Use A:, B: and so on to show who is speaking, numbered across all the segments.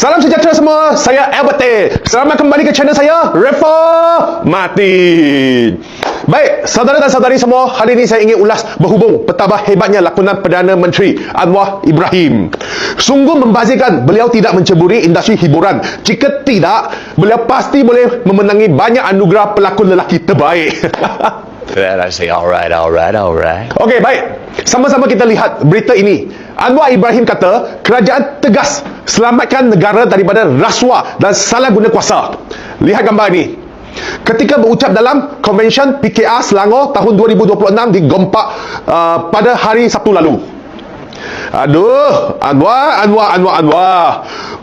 A: Salam sejahtera semua, saya Albert A. Selamat kembali ke channel saya, Refa Mati. Baik, saudara dan saudari semua, hari ini saya ingin ulas berhubung betapa hebatnya lakonan Perdana Menteri Anwar Ibrahim. Sungguh membazirkan beliau tidak menceburi industri hiburan. Jika tidak, beliau pasti boleh memenangi banyak anugerah pelakon lelaki terbaik.
B: Then I say, all right, all right, all right.
A: Okey, baik. Sama-sama kita lihat berita ini. Anwar Ibrahim kata, kerajaan tegas selamatkan negara daripada rasuah dan salah guna kuasa. Lihat gambar ini. Ketika berucap dalam Convention PKR Selangor tahun 2026 di Gompak uh, pada hari Sabtu lalu. Aduh, Anwar, Anwar, Anwar, Anwar.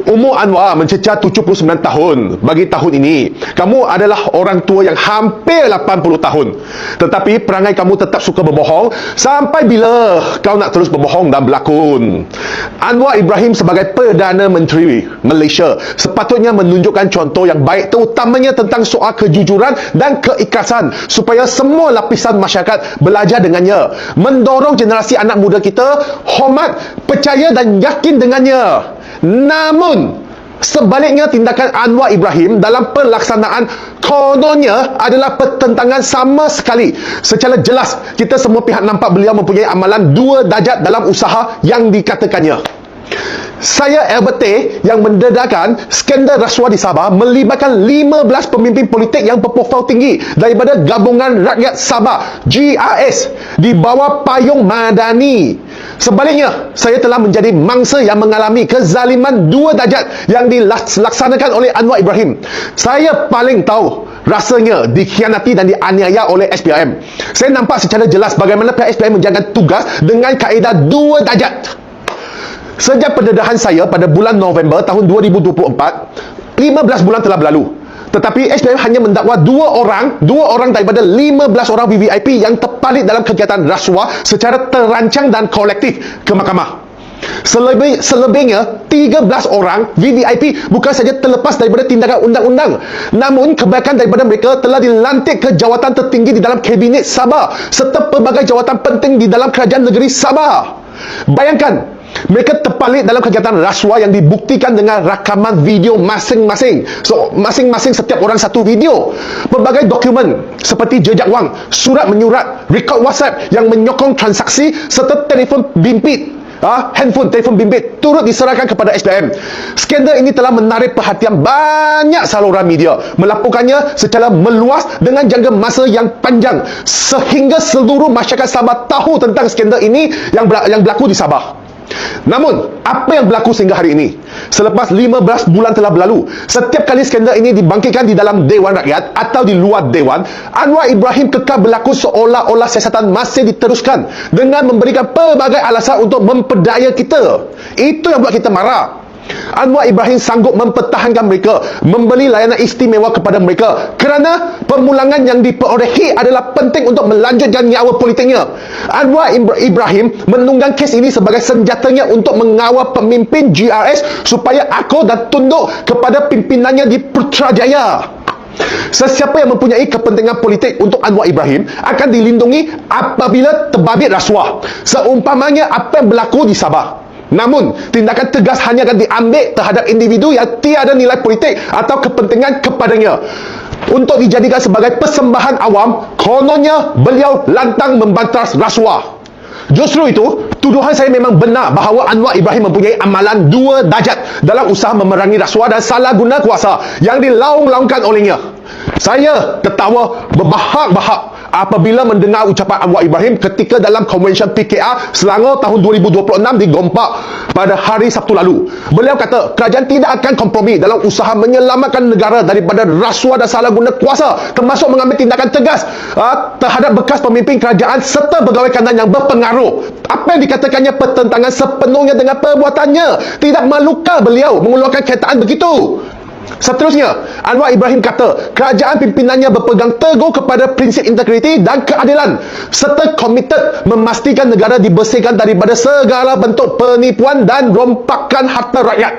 A: Umur Anwar mencecah 79 tahun bagi tahun ini. Kamu adalah orang tua yang hampir 80 tahun. Tetapi perangai kamu tetap suka berbohong. Sampai bila kau nak terus berbohong dan berlakon? Anwar Ibrahim sebagai Perdana Menteri Malaysia sepatutnya menunjukkan contoh yang baik terutamanya tentang soal kejujuran dan keikhlasan supaya semua lapisan masyarakat belajar dengannya. Mendorong generasi anak muda kita hormat, percaya dan yakin dengannya. Namun, sebaliknya tindakan Anwar Ibrahim dalam pelaksanaan kononnya adalah pertentangan sama sekali. Secara jelas, kita semua pihak nampak beliau mempunyai amalan dua darjat dalam usaha yang dikatakannya. Saya Albert T yang mendedahkan skandal rasuah di Sabah melibatkan 15 pemimpin politik yang berprofil tinggi daripada Gabungan Rakyat Sabah GRS di bawah payung Madani. Sebaliknya, saya telah menjadi mangsa yang mengalami kezaliman dua darjat yang dilaksanakan oleh Anwar Ibrahim. Saya paling tahu rasanya dikhianati dan dianiaya oleh SPM. Saya nampak secara jelas bagaimana pihak SPM menjalankan tugas dengan kaedah dua darjat. Sejak pendedahan saya pada bulan November tahun 2024, 15 bulan telah berlalu. Tetapi SPM hanya mendakwa dua orang, dua orang daripada 15 orang VVIP yang terpalit dalam kegiatan rasuah secara terancang dan kolektif ke mahkamah. Selebih, selebihnya 13 orang VVIP bukan saja terlepas daripada tindakan undang-undang namun kebanyakan daripada mereka telah dilantik ke jawatan tertinggi di dalam kabinet Sabah serta pelbagai jawatan penting di dalam kerajaan negeri Sabah bayangkan mereka terpalit dalam kegiatan rasuah yang dibuktikan dengan rakaman video masing-masing. So, masing-masing setiap orang satu video. Pelbagai dokumen seperti jejak wang, surat menyurat, rekod WhatsApp yang menyokong transaksi serta telefon bimbit Ha? handphone, telefon bimbit turut diserahkan kepada SPM. Skandal ini telah menarik perhatian banyak saluran media melaporkannya secara meluas dengan jangka masa yang panjang sehingga seluruh masyarakat Sabah tahu tentang skandal ini yang yang berlaku di Sabah. Namun, apa yang berlaku sehingga hari ini? Selepas 15 bulan telah berlalu, setiap kali skandal ini dibangkitkan di dalam Dewan Rakyat atau di luar Dewan, Anwar Ibrahim kekal berlaku seolah-olah siasatan masih diteruskan dengan memberikan pelbagai alasan untuk memperdaya kita. Itu yang buat kita marah. Anwar Ibrahim sanggup mempertahankan mereka membeli layanan istimewa kepada mereka kerana pemulangan yang diperolehi adalah penting untuk melanjutkan nyawa politiknya Anwar Ibrahim menunggang kes ini sebagai senjatanya untuk mengawal pemimpin GRS supaya akal dan tunduk kepada pimpinannya di Putrajaya Sesiapa yang mempunyai kepentingan politik untuk Anwar Ibrahim akan dilindungi apabila terbabit rasuah. Seumpamanya apa yang berlaku di Sabah. Namun, tindakan tegas hanya akan diambil terhadap individu yang tiada nilai politik atau kepentingan kepadanya. Untuk dijadikan sebagai persembahan awam, kononnya beliau lantang membantras rasuah. Justru itu, tuduhan saya memang benar bahawa Anwar Ibrahim mempunyai amalan dua dajat dalam usaha memerangi rasuah dan salah guna kuasa yang dilaung-laungkan olehnya. Saya ketawa berbahak-bahak apabila mendengar ucapan Anwar Ibrahim ketika dalam Convention PKR Selangor tahun 2026 di Gompak pada hari Sabtu lalu. Beliau kata kerajaan tidak akan kompromi dalam usaha menyelamatkan negara daripada rasuah dan salah guna kuasa termasuk mengambil tindakan tegas uh, terhadap bekas pemimpin kerajaan serta pegawai kanan yang berpengaruh. Apa yang dikatakannya pertentangan sepenuhnya dengan perbuatannya. Tidak malukah beliau mengeluarkan kenyataan begitu? Seterusnya, Anwar Ibrahim kata kerajaan pimpinannya berpegang teguh kepada prinsip integriti dan keadilan serta komited memastikan negara dibersihkan daripada segala bentuk penipuan dan rompakan harta rakyat.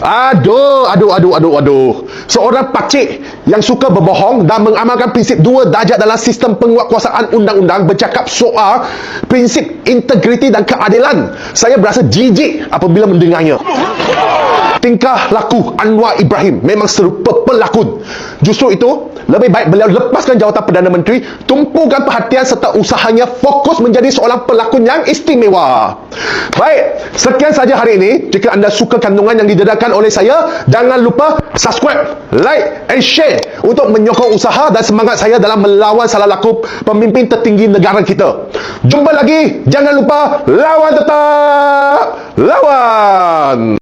A: Aduh, aduh, aduh, aduh, aduh. Seorang pakcik yang suka berbohong dan mengamalkan prinsip dua darjat dalam sistem penguatkuasaan undang-undang bercakap soal prinsip integriti dan keadilan. Saya berasa jijik apabila mendengarnya. Tingkah laku Anwar Ibrahim memang serupa pelakon. Justru itu, lebih baik beliau lepaskan jawatan Perdana Menteri, tumpukan perhatian serta usahanya fokus menjadi seorang pelakon yang istimewa. Baik, sekian saja hari ini. Jika anda suka kandungan yang didedarkan oleh saya, jangan lupa subscribe, like and share untuk menyokong usaha dan semangat saya dalam melawan salah laku pemimpin tertinggi negara kita. Jumpa lagi, jangan lupa lawan tetap lawan.